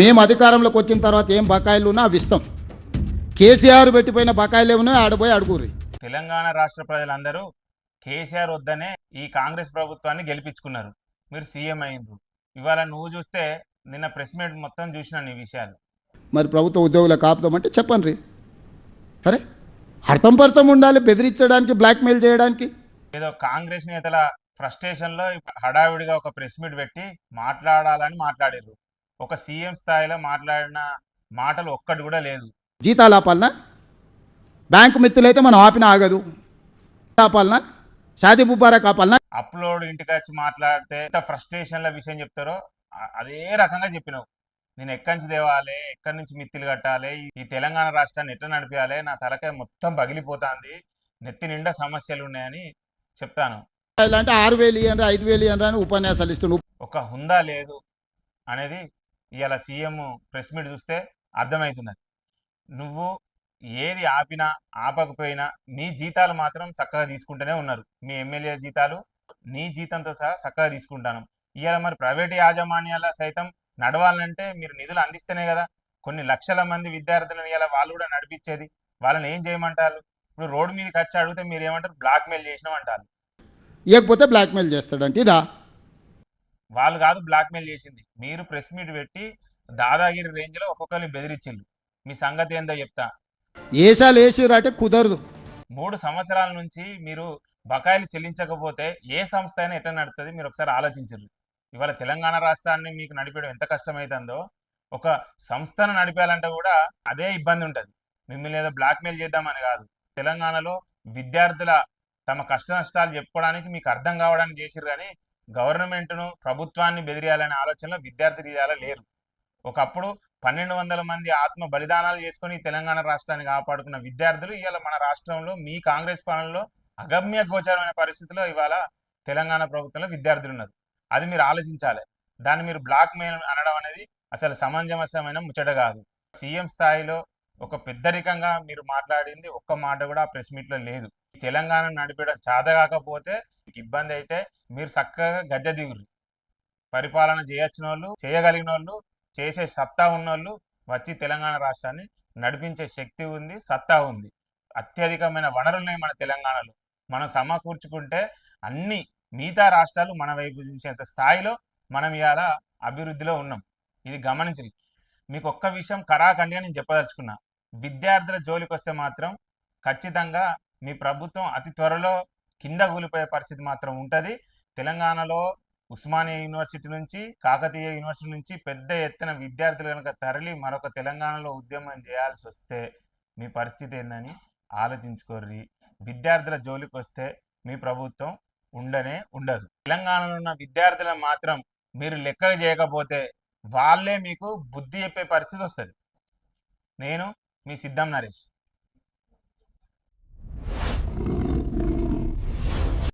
మేము అధికారంలోకి వచ్చిన తర్వాత ఏం బకాయిలు ఉన్నా అవి ఇస్తాం. కేసీఆర్ పెట్టిపోయిన బకాయిలు ఏమన్నా ఆడపోయి అడుగుర్రి. తెలంగాణ రాష్ట్ర ప్రజలందరూ కేసీఆర్ వద్దనే ఈ కాంగ్రెస్ ప్రభుత్వాన్ని గెలిపించుకున్నారు. మీరు సీఎం అయిండ్రు ఇవాళ నువ్వు చూస్తే నిన్న ప్రెస్ మీట్ మొత్తం చూసినాను ఈ విషయాలు. మరి ప్రభుత్వ ఉద్యోగులకు ఆపుదామంటే చెప్పండి అరే అర్థం పర్థం ఉండాలి బెదిరించడానికి బ్లాక్మెయిల్ చేయడానికి. ఏదో కాంగ్రెస్ నేతల ఫ్రస్ట్రేషన్లో హడావిడిగా ఒక ప్రెస్ మీట్ పెట్టి మాట్లాడాలని మాట్లాడారు ఒక సీఎం స్థాయిలో మాట్లాడిన మాటలు ఒక్కటి కూడా లేదు. జీతాలు ఆపాలనా? బ్యాంకు మిత్తులైతే మనం ఆపిన ఆగదు. ఆపాలనా? షాదీ ముబారక్ ఆపాలనా? అప్లోడ్ ఇంటికి వచ్చి మాట్లాడితే ఎంత ఫ్రస్ట్రేషన్ల విషయం చెప్తారో అదే రకంగా చెప్పినావు. నేను ఎక్కడి నుంచి తేవాలి? ఎక్కడి నుంచి మిత్తిలు కట్టాలి? ఈ తెలంగాణ రాష్ట్రాన్ని ఎట్లా నడిపించాలి నా తలకాయ మొత్తం పగిలిపోతాంది. నెత్తి నిండా సమస్యలు ఉన్నాయని చెప్తాను. ఇలాంటి ఆరు వేలు ఇయ్యండి ఐదు వేలు ఇయ్యండి అని ఉపన్యాసాలు ఇస్తున్నావు ఒక హుందా లేదు అనేది ఇవాళ సీఎం ప్రెస్ మీట్ చూస్తే అర్థమవుతున్నది నువ్వు ఏది ఆపినా ఆపకపోయినా నీ జీతాలు మాత్రం చక్కగా తీసుకుంటూనే ఉన్నారు. మీ ఎమ్మెల్యే జీతాలు నీ జీతంతో సహా చక్కగా తీసుకుంటాను. ఇవాళ మరి ప్రైవేట్ యాజమాన్యాల సైతం నడవాలంటే మీరు నిధులు అందిస్తేనే కదా. కొన్ని లక్షల మంది విద్యార్థులను ఇలా వాళ్ళు కూడా నడిపించేది వాళ్ళని ఏం చేయమంటారు? ఇప్పుడు రోడ్డు మీదకి వచ్చి అడిగితే మీరు ఏమంటారు? బ్లాక్మెయిల్ చేసినామంటారు చేసినాం అంటారు. బ్లాక్మెయిల్ చేస్తాడంటే ఇదా? వాళ్ళు కాదు బ్లాక్మెయిల్ చేసింది. మీరు ప్రెస్ మీట్ పెట్టి దాదాగిరి రేంజ్లో ఒక్కొక్కరిని బెదిరించిండు మీ సంగతి ఏందో చెప్తా. ఏసాలు కుదరదు. మూడు సంవత్సరాల నుంచి మీరు బకాయిలు చెల్లించకపోతే ఏ సంస్థ అయినా ఎట్లా నడుస్తుంది మీరు ఒకసారి ఆలోచించరు ఇవాళ తెలంగాణ రాష్ట్రాన్ని మీకు నడిపేయడం ఎంత కష్టమైతుందో ఒక సంస్థను నడిపేయాలంటే కూడా అదే ఇబ్బంది ఉంటుంది. మిమ్మల్ని ఏదో బ్లాక్మెయిల్ చేద్దామని కాదు. తెలంగాణలో విద్యార్థుల తమ కష్ట నష్టాలు చెప్పుకోవడానికి మీకు అర్థం కావడానికి చేసిర్రు కానీ గవర్నమెంట్ను ప్రభుత్వాన్ని బెదిరియాలనే ఆలోచనలో విద్యార్థి తీయాల లేరు. ఒకప్పుడు పన్నెండు వందల మంది ఆత్మ బలిదానాలు చేసుకొని తెలంగాణ రాష్ట్రాన్ని కాపాడుకున్న విద్యార్థులు ఇవాళ మన రాష్ట్రంలో మీ కాంగ్రెస్ పాలనలో అగమ్య గోచరమైన పరిస్థితిలో ఇవాళ తెలంగాణ ప్రభుత్వంలో విద్యార్థులు ఉన్నారు అది మీరు ఆలోచించాలి. దాన్ని మీరు బ్లాక్ మెయిల్ అనడం అనేది అసలు సమంజసమైన ముచ్చట కాదు. సీఎం స్థాయిలో ఒక పెద్దరికంగా మీరు మాట్లాడింది ఒక్క మాట కూడా ఆ ప్రెస్ మీట్లో లేదు. తెలంగాణ నడిపేయడం చాదగాకపోతే కాకపోతే మీకు ఇబ్బంది అయితే మీరు చక్కగా గద్దె దిగురు పరిపాలన చేయొచ్చిన వాళ్ళు చేయగలిగిన వాళ్ళు చేసే సత్తా ఉన్నోళ్ళు వచ్చి తెలంగాణ రాష్ట్రాన్ని నడిపించే శక్తి ఉంది సత్తా ఉంది. అత్యధికమైన వనరులు ఉన్నాయి మన తెలంగాణలో. మనం సమకూర్చుకుంటే అన్ని మిగతా రాష్ట్రాలు మన వైపు చూసేంత స్థాయిలో మనం ఇవాళ అభివృద్ధిలో ఉన్నాం. ఇది గమనించాలి మీకు ఒక్క విషయం కరాఖండిగా నేను చెప్పదలుచుకున్నా. విద్యార్థుల జోలికి వస్తే మాత్రం ఖచ్చితంగా మీ ప్రభుత్వం అతి త్వరలో కింద కూలిపోయే పరిస్థితి మాత్రం ఉంటుంది. తెలంగాణలో ఉస్మానియా యూనివర్సిటీ నుంచి కాకతీయ యూనివర్సిటీ నుంచి పెద్ద ఎత్తున విద్యార్థులు కనుక తరలి మరొక తెలంగాణలో ఉద్యమం చేయాల్సి వస్తే మీ పరిస్థితి ఏందని ఆలోచించుకోర్రి. విద్యార్థుల జోలికి వస్తే మీ ప్రభుత్వం ఉండనే ఉండదు. తెలంగాణలో ఉన్న విద్యార్థులను మాత్రం మీరు లెక్క చేయకపోతే వాళ్ళే మీకు బుద్ధి చెప్పే పరిస్థితి వస్తుంది. నేను మీ సిద్ధం నరేష్.